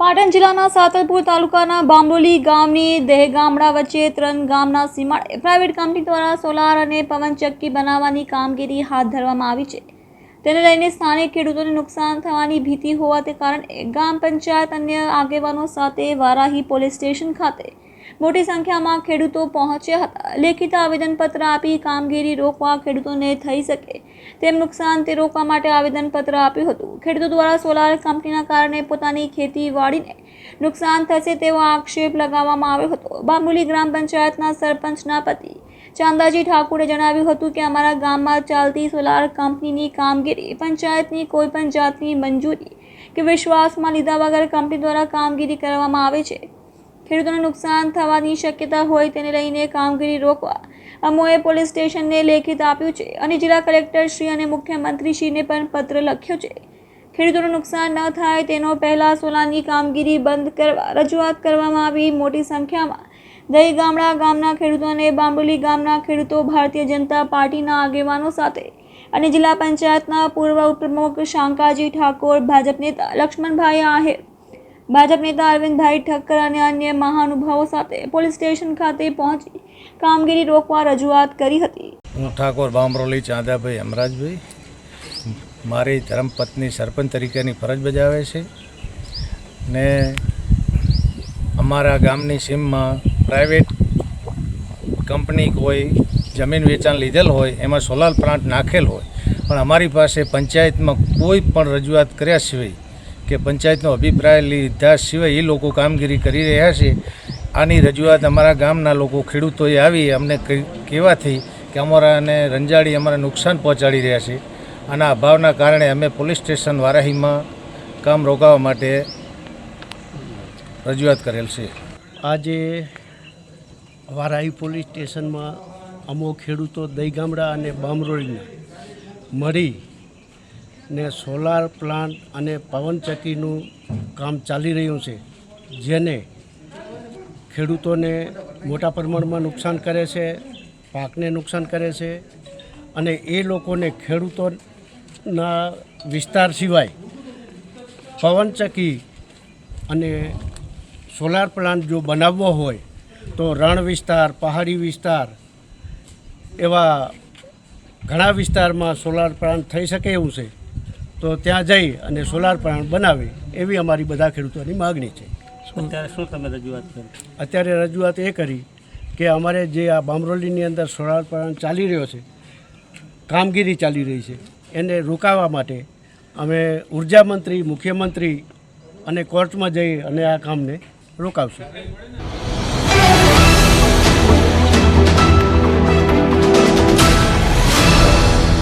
પાટણ જિલ્લાના સાતલપુર તાલુકાના બામરોલી ગામની દહેગામડા વચ્ચે ત્રણ ગામના સીમાડ પ્રાઇવેટ કંપની દ્વારા સોલાર અને પવનચક્કી બનાવવાની કામગીરી હાથ ધરવામાં આવી છે. તેને લઈને સ્થાનિક ખેડૂતોને નુકસાન થવાની ભીતિ હોવાને કારણે ગામ પંચાયત અન્ય આગેવાનો સાથે વારાહી પોલીસ સ્ટેશન ખાતે મોટી સંખ્યામાં ખેડૂતો પહોંચ્યા હતા. લેખિત આવેદનપત્ર આપી કામગીરી રોકવા ખેડૂતોને થઈ શકે તેમ નુકસાન તે રોકવા માટે આવેદનપત્ર આપ્યું હતું. ખેડૂતો દ્વારા સોલાર કંપનીના કારણે પોતાની ખેતીવાડીને નુકસાન થશે તેવો આક્ષેપ લગાવવામાં આવ્યો હતો. બામુલી ગ્રામ પંચાયતના સરપંચના પતિ ચાંદાજી ઠાકુરે જણાવ્યું હતું કે, અમારા ગામમાં ચાલતી સોલાર કંપનીની કામગીરી પંચાયતની કોઈ પણ જાતની મંજૂરી કે વિશ્વાસમાં લીધા વગર કંપની દ્વારા કામગીરી કરવામાં આવે છે. ખેડૂતોને નુકસાન થવાની શક્યતા હોય તેને લઈને કામગીરી રોકવા અમોએ પોલીસ સ્ટેશનને લેખિત આપ્યું છે અને જિલ્લા કલેક્ટરશ્રી અને મુખ્યમંત્રીશ્રીને પણ પત્ર લખ્યો છે. ખેડૂતોનું નુકસાન ન થાય તેનો પહેલાં સોલાની કામગીરી બંધ કરવા, રજૂઆત કરવામાં આવી મોટી સંખ્યામાં. દહી ગામડા ગામના ખેડૂતો અને બાંબુલી ગામના ખેડૂતો ભારતીય જનતા પાર્ટીના આગેવાનો સાથે અને જિલ્લા પંચાયતના પૂર્વ ઉપપ્રમુખ શાંકાજી ઠાકોર, ભાજપ નેતા લક્ષ્મણભાઈ આહિર ભાજપ નેતા અરવિંદભાઈ ઠક્કર અને અન્ય મહાનુભાવો સાથે પોલીસ સ્ટેશન ખાતે પહોંચી કામગીરી રોકવા રજૂઆત કરી હતી. હું ઠાકોર બામરોલી ચાંદાભાઈ અમરાજભાઈ. મારી ધર્મપત્ની સરપંચ તરીકેની ફરજ બજાવે છે ને અમારા ગામની સીમમાં પ્રાઇવેટ કંપની કોઈ જમીન વેચાણ લીધેલ હોય, એમાં સોલાર પ્લાન્ટ નાખેલ હોય, પણ અમારી પાસે પંચાયતમાં કોઈ પણ રજૂઆત કર્યા સિવાય કે પંચાયતનો અભિપ્રાય લીધા સિવાય એ લોકો કામગીરી કરી રહ્યા છે. આની રજૂઆત અમારા ગામના લોકો ખેડૂતોએ આવી. અમને કહેવાથી કે અમારાને રંજાડી અમારે નુકસાન પહોંચાડી રહ્યા છે. આના અભાવના કારણે અમે પોલીસ સ્ટેશન વારાહીમાં કામ રોકાવા માટે રજૂઆત કરેલ છે. આજે વારાહી પોલીસ સ્ટેશનમાં અમો ખેડૂતો દઈ ગામડા અને બામરોળીના મળી ને સોલાર પ્લાન્ટ અને પવનચક્કીનું કામ ચાલી રહ્યું છે, જેને ખેડૂતોને મોટા પ્રમાણમાં નુકસાન કરે છે, પાકને નુકસાન કરે છે અને એ લોકોને ખેડૂતોના વિસ્તાર સિવાય પવનચક્કી અને સોલાર પ્લાન્ટ જો બનાવવો હોય, તો રણ વિસ્તાર, પહાડી વિસ્તાર એવા ઘણા વિસ્તારમાં સોલાર પ્લાન્ટ થઈ શકે એવું છે. તો ત્યાં જઈ અને સોલાર પ્લાન્ટ બનાવે એવી અમારી બધા ખેડૂતોની માગણી છે. અત્યારે શું તમે રજૂઆત કરી? અત્યારે રજૂઆત એ કરી કે અમારે જે આ બામરોલીની અંદર સોલાર પ્લાન્ટ ચાલી રહ્યો છે કામગીરી ચાલી રહી છે એને રોકાવા માટે અમે ઊર્જા મંત્રી મુખ્યમંત્રી અને કોર્ટમાં જઈ અને આ કામને રોકાવશું.